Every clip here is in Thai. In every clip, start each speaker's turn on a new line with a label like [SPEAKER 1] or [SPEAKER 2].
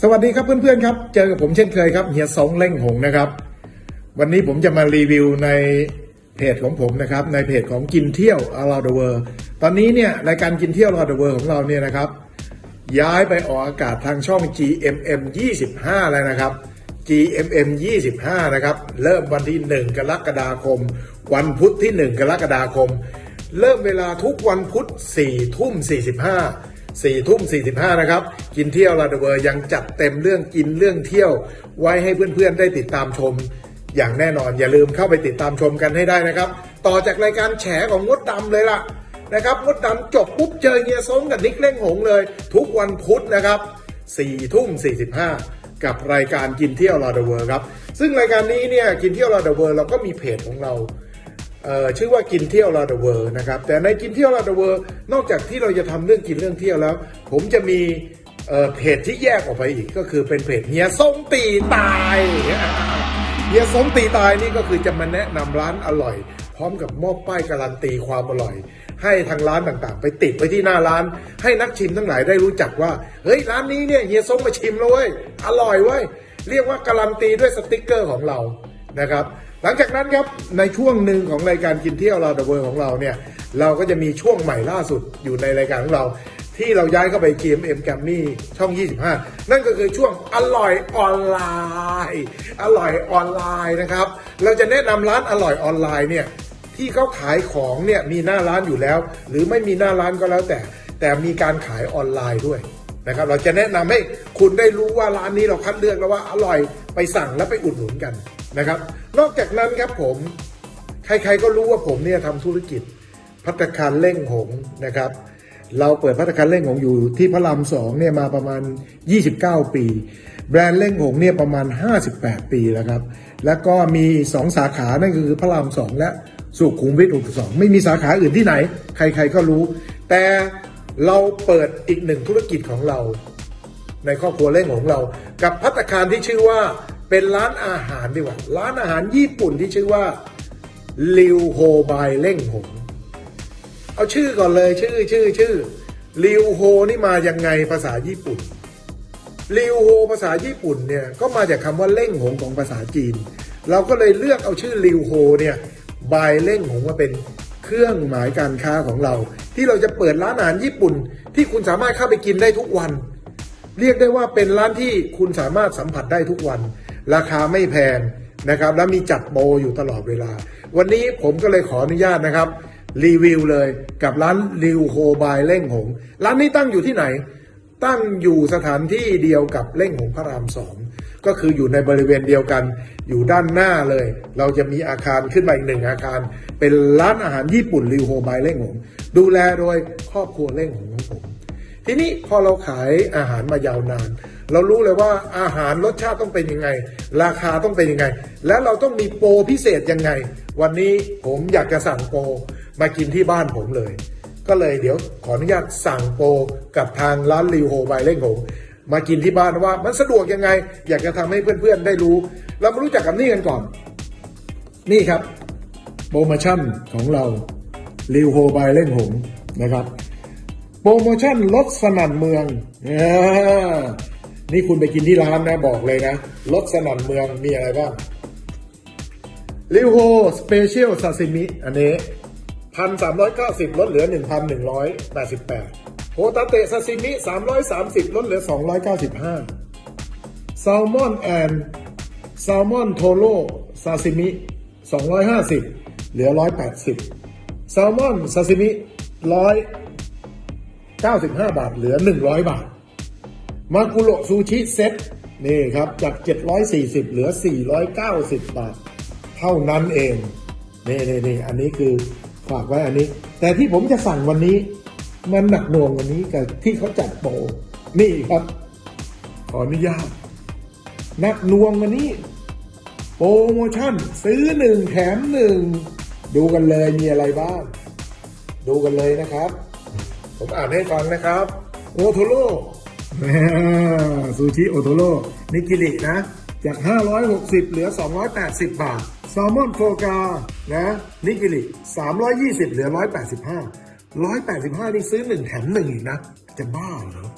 [SPEAKER 1] สวัสดีครับเพื่อนๆครับ เจอกับผมเช่นเคยครับเฮียสองเล่งหงนะครับ วันนี้ผมจะมารีวิวในเพจของผมนะครับ ในเพจของกินเที่ยว around the world ตอนนี้เนี่ยรายการกินเที่ยว around the world ของเราเนี่ยนะครับ ย้ายไปออกอากาศทางช่อง GMM 25 แล้วนะครับ GMM 25 นะครับ เริ่มวันที่ 1 กรกฎาคม วันพุธที่ 1 กรกฎาคม เริ่มเวลาทุกวันพุธ4ทุ่ม45 4ทุ่ม45นะครับ กินเที่ยวลาดเวอร์ยังจัดเต็มเรื่องกินเรื่องเที่ยว ไว้ให้เพื่อนๆได้ติดตามชม อย่างแน่นอนอย่าลืมเข้าไปติดตามชมกันให้ได้นะครับ ต่อจากรายการแฉของมดดำเลยล่ะนะครับมดดำจบปุ๊บเจอเฮียซ้งกับนิกเล่งหงเลย ทุกวันพุธนะครับ4ทุ่ม45กับรายการกินเที่ยวลาดเวอร์ครับ ซึ่งรายการนี้เนี่ยกินเที่ยวลาดเวอร์เราก็มีเพจของเรา ชื่อว่ากินเที่ยวลาดเวอร์นะครับแต่ในกินเที่ยวลาดเวอร์นอกจากที่เราจะทำเรื่องกินเรื่องเที่ยวแล้ว ผมจะมีเเพจที่แยกออกไปอีกก็คือเป็นเพจเฮียส้มตีตายเฮียส้มตีตายนี่ก็คือจะมาแนะนำร้านอร่อย พร้อมกับมอบป้ายการันตีความอร่อย ให้ทางร้านต่างๆ ไปติดไว้ที่หน้าร้าน ให้นักชิมทั้งหลายได้รู้จักว่าเฮ้ยร้านนี้เนี่ยเฮียส้มมาชิมแล้วเว้ยอร่อยเว้ยเรียกว่าการันตีด้วยสติกเกอร์ของเรา นะครับ หลังจากนั้นครับในช่วงหนึ่งของรายการกินเที่ยวเราเดอะเวิร์ของเราเนี่ยเราก็จะมีช่วงใหม่ล่าสุดอยู่ในรายการของเรา ที่เราย้ายเข้าไป GMM g a m m y ช่อง 25 นั่นก็คือช่วงอร่อยออนไลน์ อร่อยออนไลน์นะครับ เราจะแนะนำร้านอร่อยออนไลน์เนี่ยที่เขาขายของเนี่ยมีหน้าร้านอยู่แล้ว หรือไม่มีหน้าร้านก็แล้วแต่ แต่มีการขายออนไลน์ด้วยนะครับเราจะแนะนำให้คุณได้รู้ว่าร้านนี้เราคัดเลือกแล้วว่าอร่อยไปสั่งแล้วไปอุดหนุนกัน นะครับ นอกจากนั้นครับผม ใครๆก็รู้ว่าผมเนี่ยทำธุรกิจพัตตาคารเล่งหงนะครับ เราเปิดพัตตาคารเล่งหงอยู่ที่พระรามสองเนี่ยมาประมาณ 29 ปี แบรนด์เล่งหงเนี่ยประมาณ 58 ปีแล้วครับ แล้วก็มี2สาขานั่นคือพระรามสองและสุขุมวิท62 ไม่มีสาขาอื่นที่ไหน ใครๆก็รู้ แต่เราเปิดอีกหนึ่งธุรกิจของเรา ในครอบครัวเล่งของเรา กับพัตตาคารที่ชื่อว่า เป็นร้านอาหารดีกว่า ร้านอาหารญี่ปุ่นที่ชื่อว่าลิวโฮบายเล่งหงเอาชื่อก่อนเลยชื่อชื่อชื่อลิวโฮนี่มายังไงภาษาญี่ปุ่นลิวโฮภาษาญี่ปุ่นเนี่ยก็มาจากคำว่าเล่งหงของภาษาจีน เราก็เลยเลือกเอาชื่อลิวโฮเนี่ยบายเล่งหงมาเป็นเครื่องหมายการค้าของเรา ที่เราจะเปิดร้านอาหารญี่ปุ่น ที่คุณสามารถเข้าไปกินได้ทุกวัน เรียกได้ว่าเป็นร้านที่คุณสามารถสัมผัสได้ทุกวัน ราคาไม่แพงนะครับ และมีจัดโปรอยู่ตลอดเวลา วันนี้ผมก็เลยขออนุญาตนะครับ รีวิวเลยกับร้านริวโฮบายเล่งหง ร้านนี้ตั้งอยู่ที่ไหน ตั้งอยู่สถานที่เดียวกับเล่งหงพระรามสองก็คืออยู่ในบริเวณเดียวกันอยู่ด้านหน้าเลย เราจะมีอาคารขึ้นมาอีกหนึ่งอาคาร เป็นร้านอาหารญี่ปุ่นริวโฮบายเล่งหง ดูแลโดยครอบครัวเล่งหงของผม ทีนี้พอเราขายอาหารมายาวนาน เรารู้เลยว่าอาหารรสชาติต้องเป็นยังไง ราคาต้องเป็นยังไง และเราต้องมีโปรพิเศษยังไง วันนี้ผมอยากจะสั่งโปรมากินที่บ้านผมเลย ก็เลยเดี๋ยวขออนุญาตสั่งโปรกับทางร้านริวโฮไบเล่งผมมากินที่บ้านว่ามันสะดวกยังไง อยากจะทำให้เพื่อนๆได้รู้ เรามารู้จักกับนี่กันก่อน นี่ครับโปรโมชั่นของเราริวโฮไบเล่งหงนะครับ โปรโมชั่นลดสนั่นเมืองเออ นี่คุณไปกินที่ร้านนะบอกเลยนะลดสนั่นเมืองมีอะไรบ้างริวโฮสเปเชียลซาซิมิอันนี้พันสามร้อยเก้าสิบลดเหลือหนึ่งพันหนึ่งร้อยแปดสิบแปดโฮตาเตะซาซิมิสามร้อยสามสิบลดเหลือสองร้อยเก้าสิบห้าแซลมอนแอนแซลมอนโทโร่ซาซิมิสองร้อยห้าสิบเหลือร้อยแปดสิบแซลมอนซาซิมิร้อย95บห้าบาทเหลือ100บาท มากุโรซูชิเซ็ตนี่ครับจาก 740 เหลือ 490 บาท เท่านั้นเองนี่นี่นี่อันนี้คือฝากไว้อันนี้ แต่ที่ผมจะสั่งวันนี้ มันหนักหน่วงวันนี้กับที่เขาจัดโปรนี่ครับ ขออนุญาตหนักหน่วงวันนี้ โปรโมชั่น ซื้อหนึ่งแถมหนึ่งดูกันเลยมีอะไรบ้าง ดูกันเลยนะครับ ผมอ่านให้ฟังนะครับ โอโทโร่ ซูชิโอโทโร่นิกิรินะ จาก 560 เหลือ 280 บาท แซลมอนโฟกา นะ นิกิริ320 เหลือ 185 185 นี่ซื้อ 1 แถม 1 อีกนะ จะบ้าเหรอ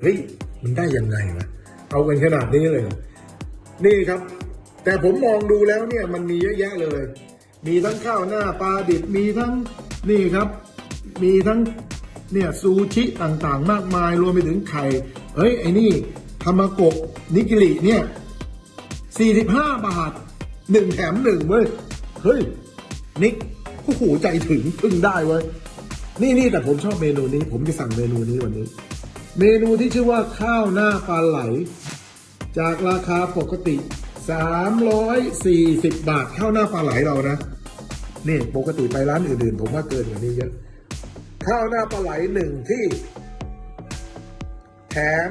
[SPEAKER 1] เฮ้ย มันได้ยังไงวะ เอากันขนาดนี้เลย นี่ครับ แต่ผมมองดูแล้วเนี่ย มันมีเยอะแยะเลย มีทั้งข้าวหน้าปลาดิบ มีทั้ง นี่ครับ มีทั้ง เนี่ยซูชิต่างๆ มากมายรวมไปถึงไข่เฮ้ยไอ้นี่ทามาโกนิกิริเนี่ย45 บาทหนึ่งแถมหนึ่งเว้ยเฮ้ยนิกโอ้โหใจถึงพึ่งได้เว้ยนี่นี่แต่ผมชอบเมนูนี้ ผมจะสั่งเมนูนี้วันนี้ เมนูที่ชื่อว่าข้าวหน้าปลาไหล จากราคาปกติ 340 บาทข้าวหน้าปลาไหลเรานะนี่ปกติไปร้านอื่นๆ ผมว่าเกินกว่านี้เยอะ ข้าวหน้าปลาไหลหนึ่งที่ แถม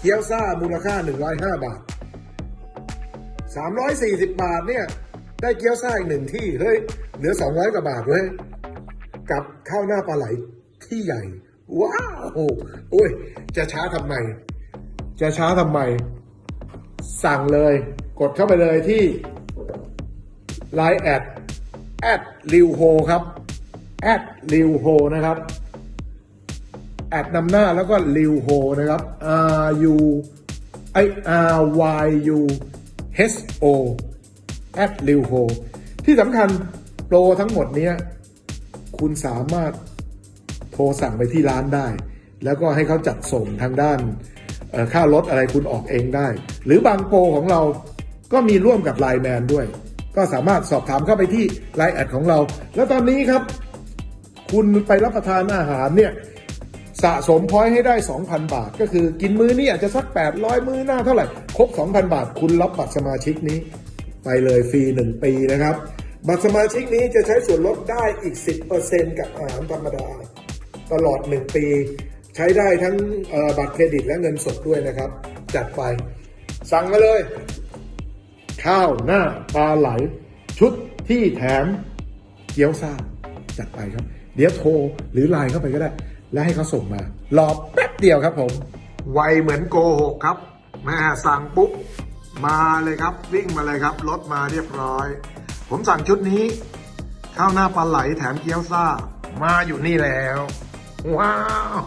[SPEAKER 1] เกี๊ยวซ่ามูลค่า 105 บาท 340 บาทเนี่ย ได้เกี๊ยวซ่าอีกหนึ่งที่ เฮ้ย เหลือ 200 กว่าบาทเว้ยกับข้าวหน้าปลาไหลที่ใหญ่ ว้าวโอ้ย จะช้าทำไม จะช้าทำไม สั่งเลย กดเข้าไปเลยที่ Line แอดแอดริวโฮครับ แอดริวโฮนะครับแอดนำหน้าแล้วก็ริวโฮนะครับ R U I R Y U H O แอดริวโฮที่สำคัญโปรทั้งหมดนี้คุณสามารถโทรสั่งไปที่ร้านได้ แล้วก็ให้เขาจัดส่งทางด้านค่ารถอะไรคุณออกเองได้ หรือบางโปรของเราก็มีร่วมกับไลน์แมนด้วย ก็สามารถสอบถามเข้าไปที่ไลน์แอดของเรา แล้วตอนนี้ครับ คุณไปรับประทานอาหารเนี่ยสะสมพอยให้ได้ 2,000 บาท ก็คือกินมื้อนี้อาจจะสัก 800 มื้อหน้าเท่าไหร่ ครบ 2,000 บาท คุณรับบัตรสมาชิกนี้ ไปเลยฟรี 1 ปีนะครับ บัตรสมาชิกนี้จะใช้ส่วนลดได้อีก 10%กับอาหารธรรมดา ตลอด 1 ปี ใช้ได้ทั้งบัตรเครดิตและเงินสดด้วยนะครับ จัดไป สั่งมาเลย ข้าวหน้าปลาไหล ชุดที่แถมเกี๊ยวซ่าจัดไปครับ เดี๋ยวโทรหรือไลน์เข้าไปก็ได้ แล้วให้เขาส่งมา รอแป๊บเดียวครับผม ไวเหมือนโกหกครับแม่สั่งปุ๊บมาเลยครับวิ่งมาเลยครับรถมาเรียบร้อย ผมสั่งชุดนี้ ข้าวหน้าปลาไหลแถมเกี๊ยวซ่า มาอยู่นี่แล้ว ว้าว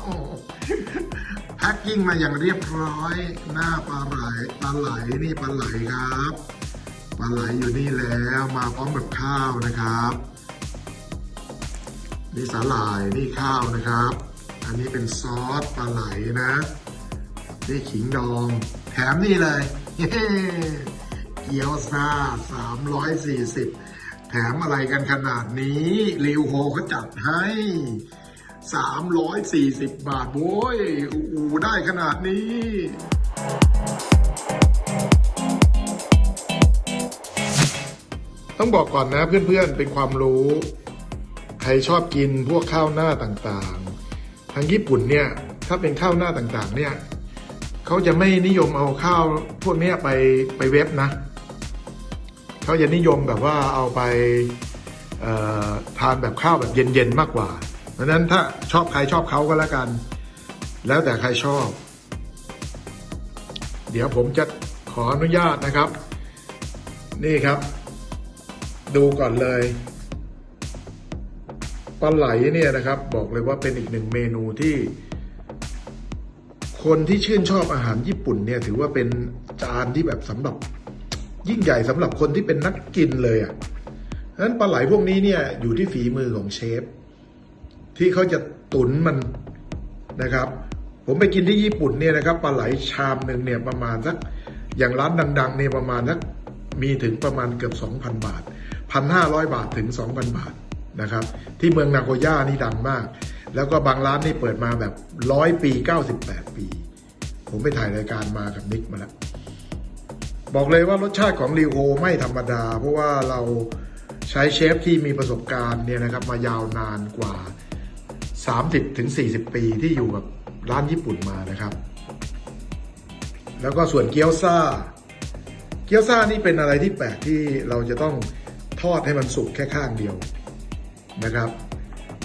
[SPEAKER 1] แพ็คกิ้งมาอย่างเรียบร้อย หน้าปลาไหลปลาไหลนี่ปลาไหลครับปลาไหลอยู่นี่แล้วมาพร้อมกับข้าวนะครับ นี่สาหร่ายนี่ข้าวนะครับ อันนี้เป็นซอสปลาไหลนะ นี่ขิงดอง แถมนี่เลยเย้เกี๊ยวซ่า340 แถมอะไรกันขนาดนี้ริวโฮเขาจัดให้ 340 บาทโว้ยอูได้ขนาดนี้ต้องบอกก่อนนะเพื่อนๆ เป็นความรู้ รชอบกินพวกข้าวหน้าต่างๆ ทางญี่ปุ่นเนี่ยถ้าเป็นข้าวหน้าต่างๆ เนี่ยเขาจะไม่นิยมเอาข้าวพวกนี้ไปไปเว็บนะเขาจะนิยมแบบว่าเอาไปทานแบบข้าวแบบเย็นๆมากกว่าเพราะนั้นถ้าชอบใครชอบเขาก็แล้วกัน แล้วแต่ใครชอบ เดี๋ยวผมจะขออนุญาตนะครับ นี่ครับ ดูก่อนเลย ปลาไหลเนี่ยนะครับ บอกเลยว่าเป็นอีกหนึ่งเมนูที่ คนที่ชื่นชอบอาหารญี่ปุ่นเนี่ย ถือว่าเป็นจานที่แบบสำหรับ ยิ่งใหญ่สำหรับคนที่เป็นนักกินเลยอะ่ะฉะนั้นปลาไหลพวกนี้เนี่ยอยู่ที่ฝีมือของเชฟ ที่เขาจะตุนมันนะครับ ผมไปกินที่ญี่ปุ่นเนี่ยนะครับปลาไหลชามหนึ่งเนี่ยประมาณสักอย่างร้านดัง ๆ เนี่ยประมาณสักมีถึงประมาณเกือบ 2,000 บาท 1,500 บาทถึง 2,000 บาท นะครับ ที่เมืองนาโกย่านี่ดังมาก แล้วก็บางร้านนี่เปิดมาแบบร้อยปี 98 ปี ผมไปถ่ายรายการมากับนิกมาแล้ว บอกเลยว่ารสชาติของริโฮไม่ธรรมดา เพราะว่าเราใช้เชฟที่มีประสบการณ์เนี่ยนะครับ มายาวนานกว่า 30ถึง40ปีที่อยู่กับร้านญี่ปุ่นมานะครับ แล้วก็ส่วนเกี๊ยวซ่า เกี๊ยวซ่านี่เป็นอะไรที่แปลกที่เราจะต้องทอดให้มันสุกแค่ข้างเดียว นะครับ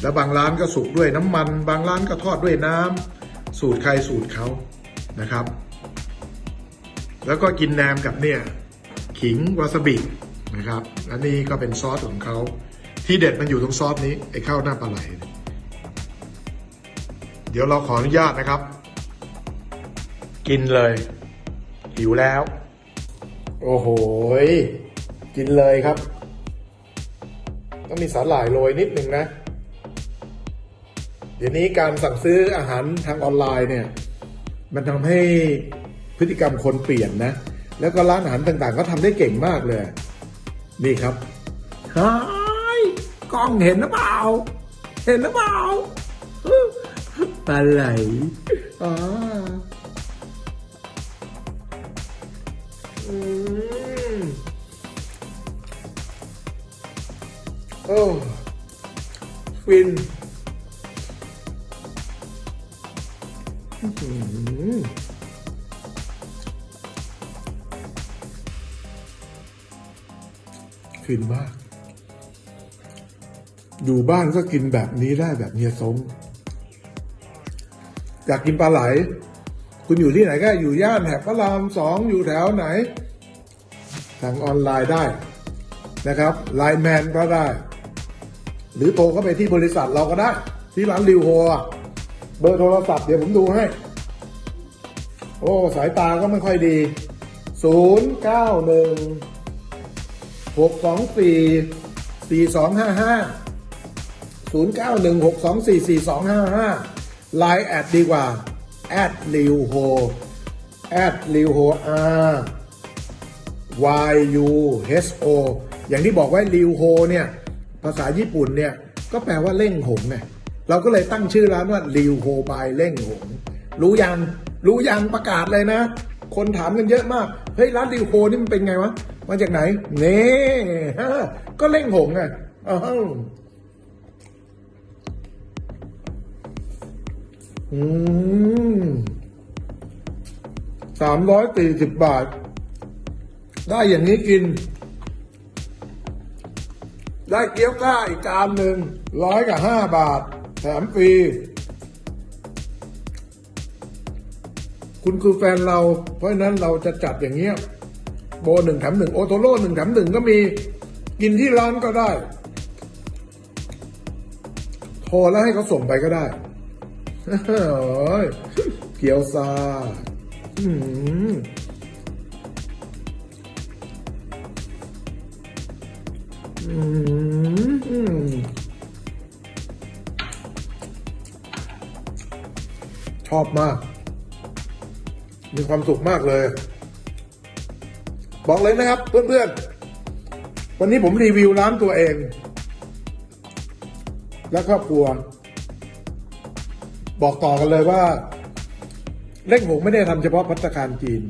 [SPEAKER 1] แล้วบางร้านก็สุกด้วยน้ำมัน บางร้านก็ทอดด้วยน้ำสูตรใครสูตรเขานะครับ แล้วก็กินแหนมกับเนี่ยขิงวาซาบินะครับอันนี้ก็เป็นซอสของเขาที่เด็ดมันอยู่ตรงซอสนี้ไอ้ข้าวหน้าปลาไหล เดี๋ยวเราขออนุญาตนะครับ กินเลย หิวแล้ว โอ้โหกินเลยครับ ต้องมีสาหร่ายโรยนิดหนึ่งนะ เดี๋ยวนี้การสั่งซื้ออาหารทางออนไลน์เนี่ย มันทำให้พฤติกรรมคนเปลี่ยนนะ แล้วก็ร้านอาหารต่างๆ ก็ทำได้เก่งมากเลย นี่ครับฮายกล้องเห็นหรือเปล่า เห็นหรือเปล่าปลาไหลอ๋อ โอ้ฟินอื้อหือฟินมาก อยู่บ้านก็กินแบบนี้ได้แบบเฮียสงอยากกินปลาไหล คุณอยู่ที่ไหนก็อยู่ย่านแถบพระรามสองอยู่แถวไหนสั่งออนไลน์ได้นะครับไลน์แมนก็ได้ หรือโทรเข้าไปที่บริษัทเราก็ได้ ที่ร้านริวโฮเบอร์โทรศัพท์เดี๋ยวผมดูให้ โอ้ สายตาก็ไม่ค่อยดี 0 9 1 6 2 4 4 2 5 5 0 9 1 6 2 4 4 2 5 5ไลน์แอดดีกว่าแอดริวโฮแอดริวโฮ R Y U H O อย่างที่บอกไว้ริวโฮเนี่ย ภาษาญี่ปุ่นเนี่ยก็แปลว่าเล่งหงไงเราก็เลยตั้งชื่อร้านว่าริวโฮบายเล่งหงรู้ยังรู้ยังประกาศเลยนะ คนถามกันเยอะมากเฮ้ยร้านริวโฮนี่มันเป็นไงวะมาจากไหนเน่ก็เล่งหงไงอ้าวอืมสามร้อยสี่สิบบาท ได้อย่างนี้กิน ได้เกี๊ยวก้าอีกจานหนึ่งร้อยกับห้าบาท แถมฟรี คุณคือแฟนเรา เพราะนั้นเราจะจัดอย่างเงี้ยโบหนึ่งแถมหนึ่งโอโทโร่หนึ่งแถมหนึ่งก็มี กินที่ร้านก็ได้ โทรแล้วให้เขาส่งไปก็ได้เฮ้ยเกี๊ยวซาอืม ชอบมาก มีความสุขมากเลย บอกเลยนะครับ เพื่อนๆ วันนี้ผมรีวิวร้านตัวเอง และครอบครัว บอกต่อกันเลยว่าเล่งหงไม่ได้ทำเฉพาะพัตตาคารจีน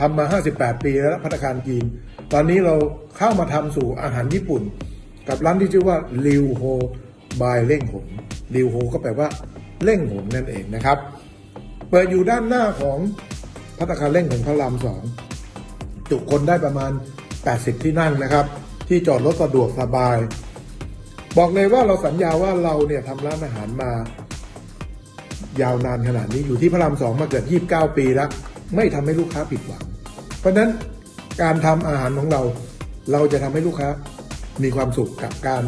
[SPEAKER 1] ทำมา 58 ปีแล้วพัตตาคารจีน ตอนนี้เรา เข้ามาทำสู่อาหารญี่ปุ่น กับร้านที่ชื่อว่าริวโฮบายเล่งหงริวโฮก็แปลว่าเล่งหงนั่นเองนะครับ เปิดอยู่ด้านหน้าของพัตตาคารเล่งหงพระรามสองจุคนได้ประมาณ 80 ที่นั่งนะครับ ที่จอดรถสะดวกสบาย บอกเลยว่าเราสัญญาว่าเราเนี่ยทำร้านอาหารมา ยาวนานขนาดนี้อยู่ที่พระรามสองมาเกือบ29 ปีแล้ว ไม่ทำให้ลูกค้าผิดหวัง เพราะนั้นการทำอาหารของเรา เราจะทำให้ลูกค้ามีความสุขกับการ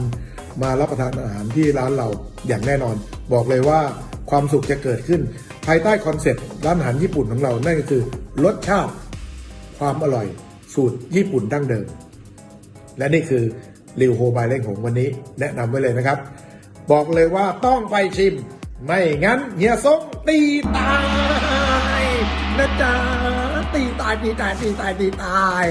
[SPEAKER 1] มารับประทานอาหารที่ร้านเราอย่างแน่นอน บอกเลยว่าความสุขจะเกิดขึ้น ภายใต้คอนเซ็ปต์ร้านอาหารญี่ปุ่นของเรา นั่นก็คือรสชาติความอร่อยสูตรญี่ปุ่นดั้งเดิม และนี่คือริวโฮบายเล่งของวันนี้แนะนำไว้เลยนะครับ บอกเลยว่าต้องไปชิม ไม่งั้นเฮียซงตีตายนะจ๊ะตีตายตีตายตีตายตีตาย